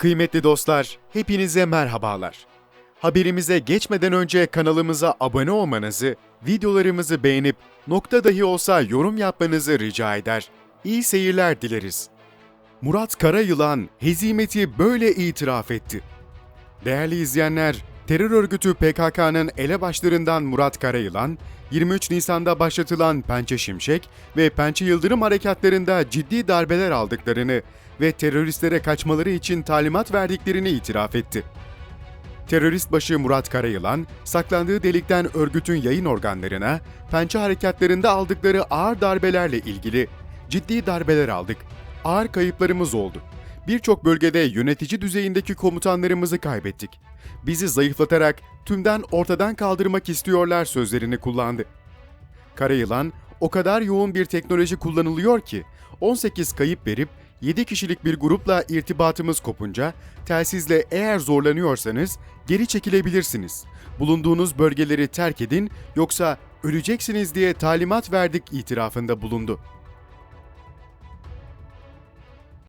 Kıymetli dostlar, hepinize merhabalar. Haberimize geçmeden önce kanalımıza abone olmanızı, videolarımızı beğenip nokta dahi olsa yorum yapmanızı rica eder. İyi seyirler dileriz. Murat Karayılan hezimeti böyle itiraf etti. Değerli izleyenler, terör örgütü PKK'nın elebaşlarından Murat Karayılan, 23 Nisan'da başlatılan Pençe Şimşek ve Pençe Yıldırım harekatlarında ciddi darbeler aldıklarını ve teröristlere kaçmaları için talimat verdiklerini itiraf etti. Terörist başı Murat Karayılan, saklandığı delikten örgütün yayın organlarına, pençe harekatlarında aldıkları ağır darbelerle ilgili ciddi darbeler aldık. Ağır kayıplarımız oldu. Birçok bölgede yönetici düzeyindeki komutanlarımızı kaybettik. Bizi zayıflatarak tümden ortadan kaldırmak istiyorlar sözlerini kullandı. Karayılan, o kadar yoğun bir teknoloji kullanılıyor ki 18 kayıp verip 7 kişilik bir grupla irtibatımız kopunca telsizle eğer zorlanıyorsanız geri çekilebilirsiniz. Bulunduğunuz bölgeleri terk edin yoksa öleceksiniz diye talimat verdik itirafında bulundu.